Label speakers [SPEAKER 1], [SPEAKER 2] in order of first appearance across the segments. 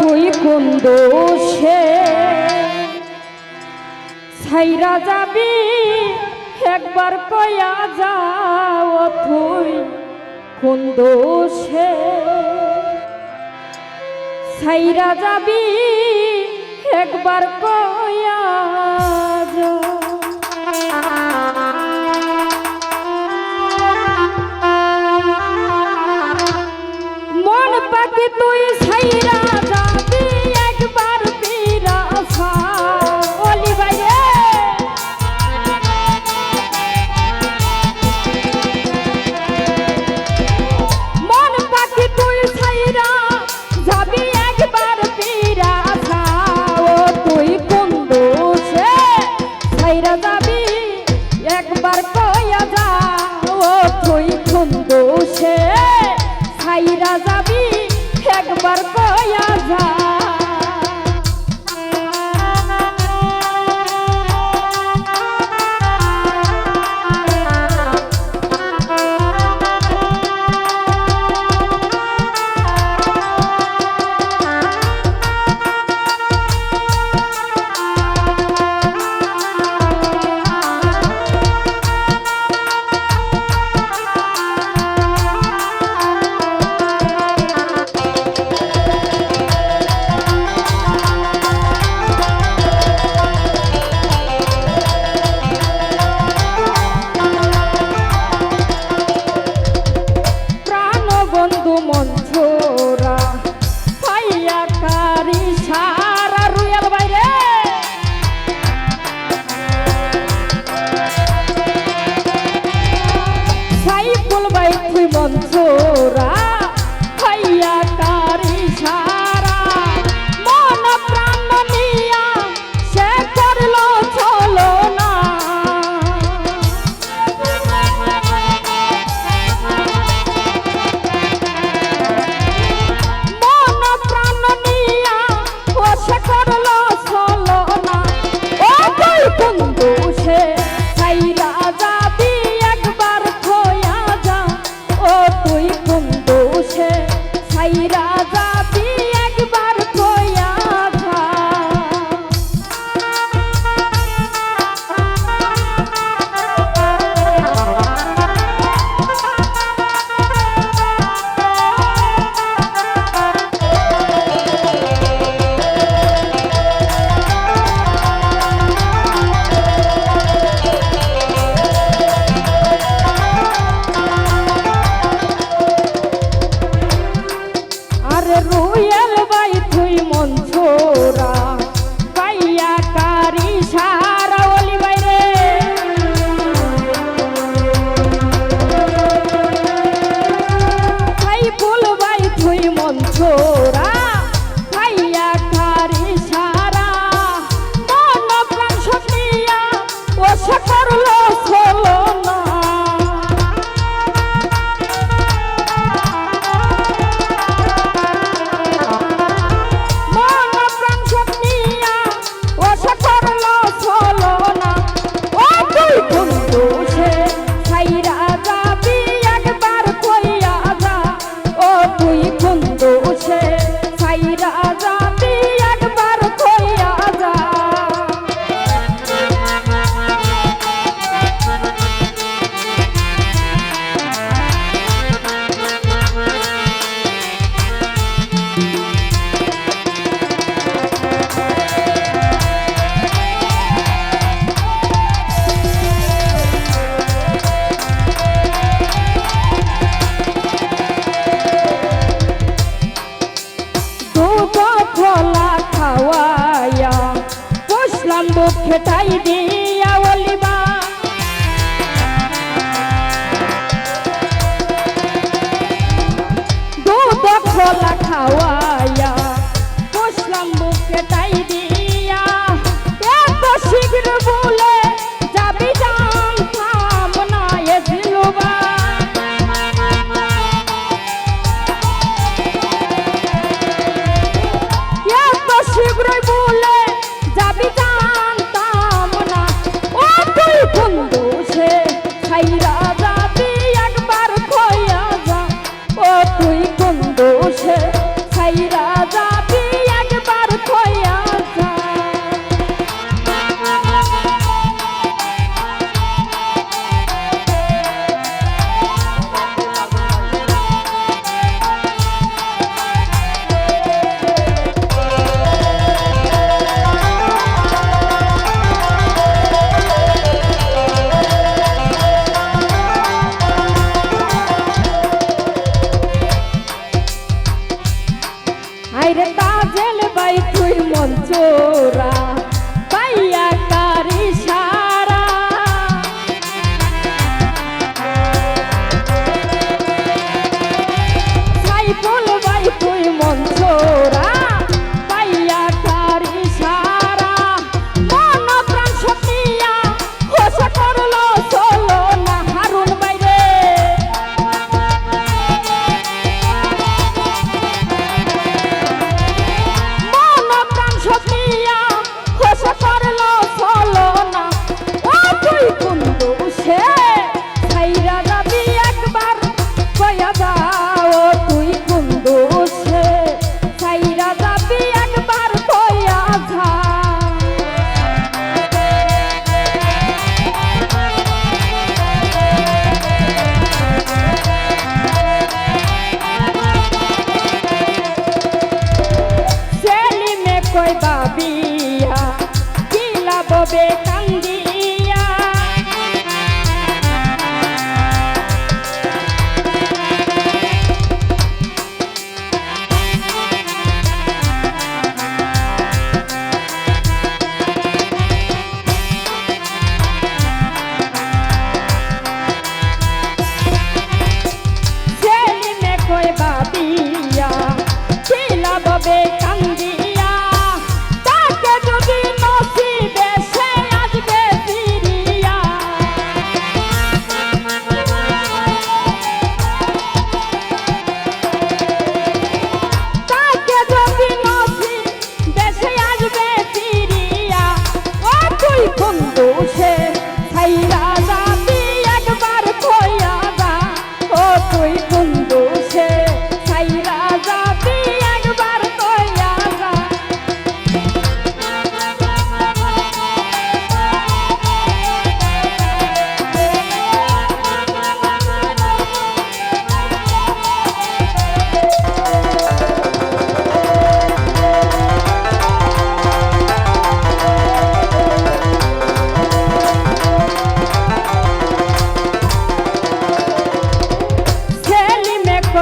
[SPEAKER 1] তুই কোন দোষে? ছাইরা যাবি, একবার কয়া যাও তুই কোন দোষে? ছাইরা যাবি, একবার কয়া রুয়াল বাই তুই মঞ্চ 我来考我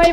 [SPEAKER 1] কয়